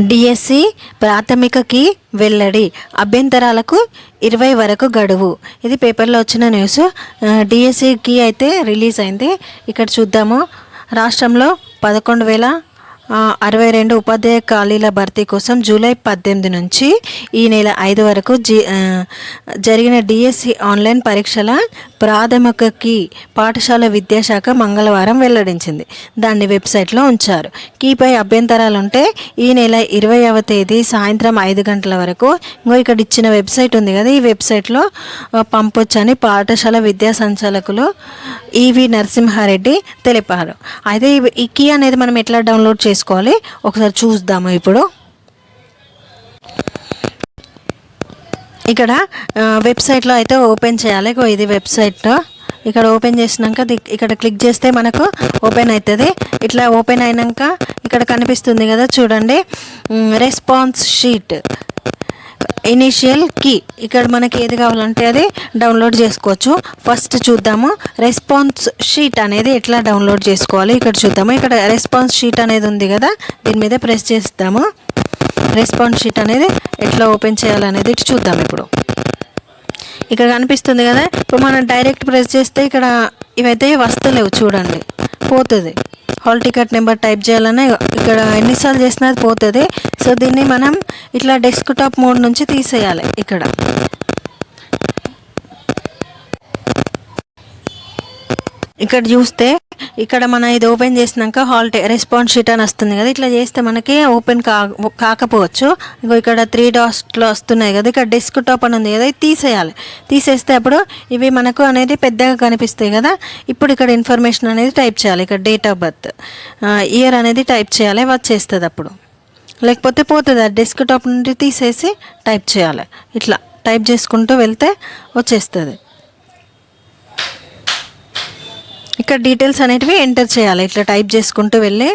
DSC ప్రాథమికకి వెల్లడి. అభ్యంతరాలకు ఇరవై వరకు గడువు. ఇది పేపర్లో వచ్చిన న్యూస్. డిఎస్సికి అయితే రిలీజ్ అయింది. ఇక్కడ చూద్దాము. రాష్ట్రంలో పదకొండు వేల అరవై రెండు ఉపాధ్యాయ ఖాళీల భర్తీ కోసం జూలై పద్దెనిమిది నుంచి ఈ నెల ఐదు వరకు జి జరిగిన డిఎస్సి ఆన్లైన్ పరీక్షల ప్రాథమికకి పాఠశాల విద్యాశాఖ మంగళవారం వెల్లడించింది. దాన్ని వెబ్సైట్లో ఉంచారు. కీపై అభ్యంతరాలు ఉంటే ఈ నెల ఇరవైవ తేదీ సాయంత్రం ఐదు గంటల వరకు ఇంకో ఇక్కడ ఇచ్చిన వెబ్సైట్ ఉంది కదా ఈ వెబ్సైట్లో పంపొచ్చని పాఠశాల విద్యా సంచాలకులు ఈవి నరసింహారెడ్డి తెలిపారు. అయితే ఈ కీ అనేది మనం ఎట్లా డౌన్లోడ్ చేసుకోవాలి? ఒకసారి చూద్దాము ఇప్పుడు. ఇక్కడ వెబ్సైట్లో అయితే ఓపెన్ చేయాలి. ఇది వెబ్సైట్. ఇక్కడ ఓపెన్ చేసినాక ఇక్కడ క్లిక్ చేస్తే మనకు ఓపెన్ అవుతుంది ఇట్లా ఓపెన్ అయినాక ఇక్కడ కనిపిస్తుంది కదా చూడండి. Response sheet. Initial key. ఇక్కడ మనకి ఏది కావాలంటే అది డౌన్లోడ్ చేసుకోవచ్చు. ఫస్ట్ చూద్దాము. రెస్పాన్స్ షీట్ అనేది ఎట్లా డౌన్లోడ్ చేసుకోవాలి? ఇక్కడ చూద్దాము. ఇక్కడ రెస్పాన్స్ షీట్ అనేది ఉంది కదా దీని మీద ప్రెస్ చేస్తాము. రెస్పాన్స్ షీట్ అనేది ఎట్లా ఓపెన్ చేయాలనేది ఇటు చూద్దాం ఇప్పుడు. ఇక్కడ కనిపిస్తుంది కదా ఇప్పుడు మనం డైరెక్ట్ ప్రెస్ చేస్తే ఇక్కడ ఇవైతే వస్తలేవు చూడండి పోతుంది. హాల్ టికెట్ నెంబర్ టైప్ చేయాలనే ఇక్కడ ఎన్నిసార్లు చేసినా అది పోతుంది. సో దీన్ని మనం ఇట్లా డెస్క్ టాప్ మోడ్ నుంచి తీసేయాలి ఇక్కడ. ఇక్కడ చూస్తే ఇక్కడ మన ఇది ఓపెన్ చేసినాక హాల్ట్ రెస్పాన్స్ షీట్ అని వస్తుంది కదా. ఇట్లా చేస్తే మనకి ఓపెన్ కా కాకపోవచ్చు. ఇంకో ఇక్కడ త్రీ డాస్ట్లో వస్తున్నాయి కదా. ఇక్కడ డెస్క్ టాప్ అని ఉంది కదా. ఇది తీసేయాలి. తీసేస్తే అప్పుడు ఇవి మనకు అనేది పెద్దగా కనిపిస్తాయి కదా. ఇప్పుడు ఇక్కడ ఇన్ఫర్మేషన్ అనేది టైప్ చేయాలి. ఇక్కడ డేట్ ఆఫ్ బర్త్ ఇయర్ అనేది టైప్ చేయాలి. వచ్చేస్తుంది అప్పుడు. లేకపోతే పోతుంది. ఆ డెస్క్ టాప్ నుండి తీసేసి టైప్ చేయాలి. ఇట్లా టైప్ చేసుకుంటూ వెళ్తే వచ్చేస్తుంది. ఇక్కడ డీటెయిల్స్ అనేటివి ఎంటర్ చేయాలి. ఇట్లా టైప్ చేసుకుంటూ వెళ్ళి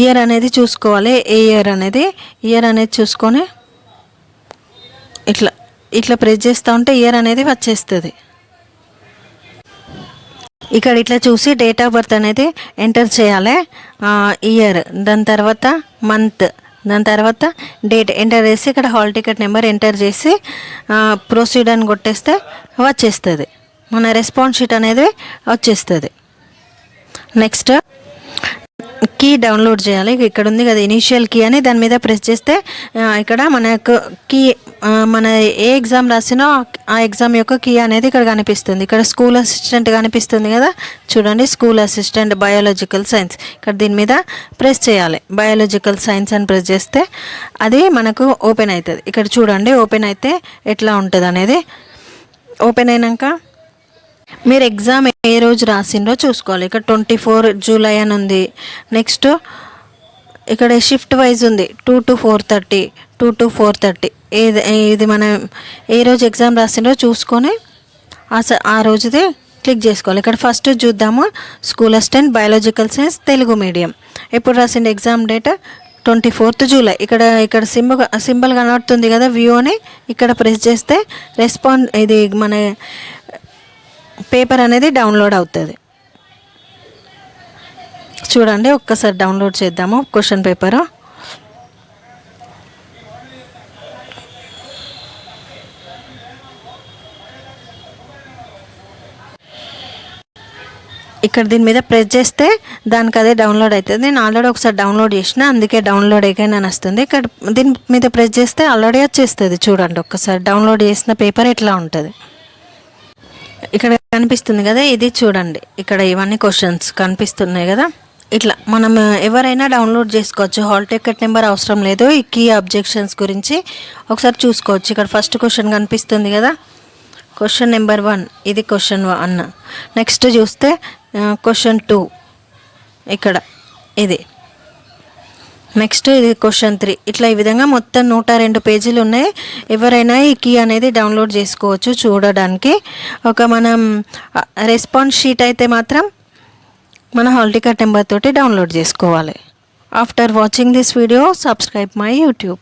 ఇయర్ అనేది చూసుకోవాలి. ఏ ఇయర్ అనేది? ఇయర్ అనేది చూసుకొని ఇట్లా ఇట్లా ప్రెస్ చేస్తూ ఉంటే ఇయర్ అనేది వచ్చేస్తుంది. ఇక్కడ ఇట్లా చూసి డేట్ ఆఫ్ బర్త్ అనేది ఎంటర్ చేయాలి. ఇయర్ దాని తర్వాత మంత్ దాని తర్వాత డేట్ ఎంటర్ చేసి ఇక్కడ హాల్ టికెట్ నెంబర్ ఎంటర్ చేసి ప్రొసీడ్ అని కొట్టేస్తే వచ్చేస్తుంది. మన రెస్పాన్స్ షీట్ అనేది వచ్చేస్తుంది. నెక్స్ట్ కీ డౌన్లోడ్ చేయాలి. ఇక్కడ ఉంది కదా ఇనీషియల్ కీ అని. దాని మీద ప్రెస్ చేస్తే ఇక్కడ మనకు కీ మన ఏ ఎగ్జామ్ రాసినో ఆ ఎగ్జామ్ యొక్క కీ అనేది ఇక్కడ కనిపిస్తుంది. ఇక్కడ స్కూల్ అసిస్టెంట్ కనిపిస్తుంది కదా. చూడండి స్కూల్ అసిస్టెంట్ బయాలజికల్ సైన్స్ ఇక్కడ దీని మీద ప్రెస్ చేయాలి. బయాలజికల్ సైన్స్ అని ప్రెస్ చేస్తే అది మనకు ఓపెన్ అవుతుంది. ఇక్కడ చూడండి ఓపెన్ అయితే ఎట్లా ఉంటుంది అనేది ఓపెన్ అయినాక మీరు ఎగ్జామ్ ఏ రోజు రాసిండ్రో చూసుకోవాలి. ఇక్కడ ట్వంటీ ఫోర్ జూలై అని ఉంది. నెక్స్ట్ ఇక్కడ షిఫ్ట్ వైజ్ ఉంది. Two to four thirty two to four thirty. ఏది ఇది మనం ఏ రోజు ఎగ్జామ్ రాసిండ్రో చూసుకొని ఆ స- ఆ రోజుదే క్లిక్ చేసుకోవాలి. ఇక్కడ ఫస్ట్ చూద్దాము school assistant biological science Telugu medium. ఎప్పుడు రాసిండు exam date? Twenty fourth July. ఇక్కడ ఇక్కడ సింబల్ సింబల్ కనబడుతుంది కదా వ్యూ అని. ఇక్కడ ప్రెస్ చేస్తే రెస్పాండ్ ఇది మన పేపర్ అనేది డౌన్లోడ్ అవుతుంది. చూడండి ఒక్కసారి డౌన్లోడ్ చేద్దాము క్వశ్చన్ పేపరు. ఇక్కడ దీని మీద ప్రెస్ చేస్తే దానికి అదే డౌన్లోడ్ అవుతుంది. నేను ఆల్రెడీ ఒకసారి డౌన్లోడ్ చేసిన అందుకే డౌన్లోడ్ అయ్యాను అని వస్తుంది. ఇక్కడ దీని మీద ప్రెస్ చేస్తే ఆల్రెడీ వచ్చేస్తుంది చూడండి ఒక్కసారి డౌన్లోడ్ చేసిన పేపర్ ఎట్లా ఉంటుంది. ఇక్కడ కనిపిస్తుంది కదా ఇది చూడండి. ఇక్కడ ఇవన్నీ క్వశ్చన్స్ కనిపిస్తున్నాయి కదా. ఇట్లా మనం ఎవరైనా డౌన్లోడ్ చేసుకోవచ్చు. హాల్ టికెట్ నెంబర్ అవసరం లేదు. ఈ కీ అబ్జెక్షన్స్ గురించి ఒకసారి చూసుకోవచ్చు. ఇక్కడ ఫస్ట్ క్వశ్చన్ కనిపిస్తుంది కదా. క్వశ్చన్ నెంబర్ వన్ ఇది క్వశ్చన్ వన్ నెక్స్ట్ చూస్తే క్వశ్చన్ టూ ఇక్కడ ఇది. నెక్స్ట్ ఇది క్వశ్చన్ త్రీ ఇట్లా ఈ విధంగా మొత్తం నూట రెండు పేజీలు ఉన్నాయి. ఎవరైనా ఈ కీ అనేది డౌన్లోడ్ చేసుకోవచ్చు చూడడానికి. ఒక మనం రెస్పాన్స్ షీట్ అయితే మాత్రం మన హాల్ టికెట్ నెంబర్ తోటి డౌన్లోడ్ చేసుకోవాలి. After watching this video subscribe my YouTube